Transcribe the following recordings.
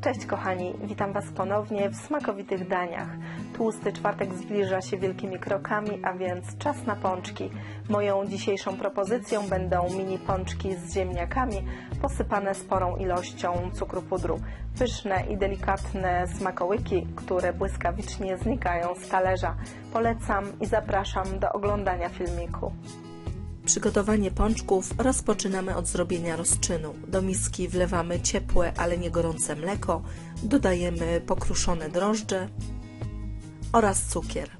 Cześć kochani, witam Was ponownie w smakowitych daniach. Tłusty czwartek zbliża się wielkimi krokami, a więc czas na pączki. Moją dzisiejszą propozycją będą mini pączki z ziemniakami posypane sporą ilością cukru pudru. Pyszne i delikatne smakołyki, które błyskawicznie znikają z talerza. Polecam i zapraszam do oglądania filmiku. Przygotowanie pączków rozpoczynamy od zrobienia rozczynu. Do miski wlewamy ciepłe, ale nie gorące mleko, dodajemy pokruszone drożdże oraz cukier.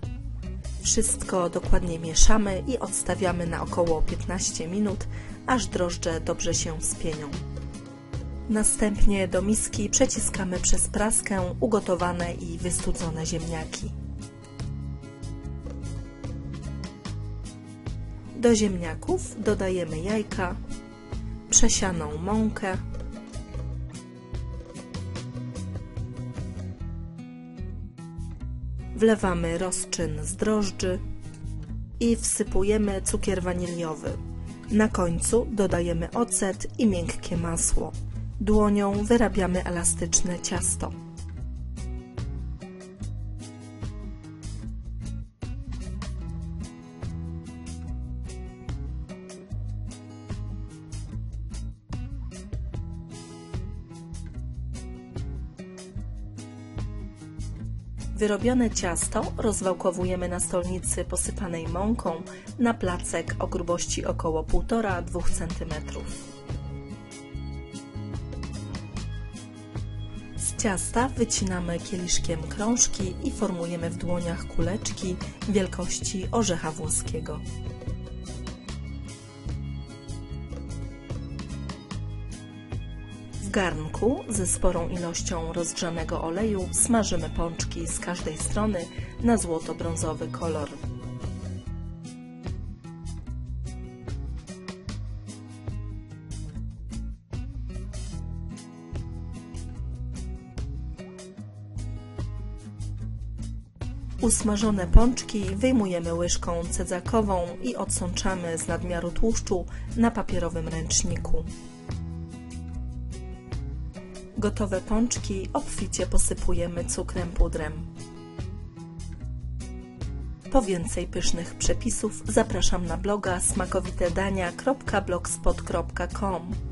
Wszystko dokładnie mieszamy i odstawiamy na około 15 minut, aż drożdże dobrze się spienią. Następnie do miski przeciskamy przez praskę ugotowane i wystudzone ziemniaki. Do ziemniaków dodajemy jajka, przesianą mąkę, wlewamy rozczyn z drożdży i wsypujemy cukier waniliowy. Na końcu dodajemy ocet i miękkie masło. Dłonią wyrabiamy elastyczne ciasto. Wyrobione ciasto rozwałkowujemy na stolnicy posypanej mąką na placek o grubości około 1,5-2 cm. Z ciasta wycinamy kieliszkiem krążki i formujemy w dłoniach kuleczki wielkości orzecha włoskiego. W garnku ze sporą ilością rozgrzanego oleju smażymy pączki z każdej strony na złoto-brązowy kolor. Usmażone pączki wyjmujemy łyżką cedzakową i odsączamy z nadmiaru tłuszczu na papierowym ręczniku. Gotowe pączki obficie posypujemy cukrem pudrem. Po więcej pysznych przepisów zapraszam na bloga smakowitedania.blogspot.com.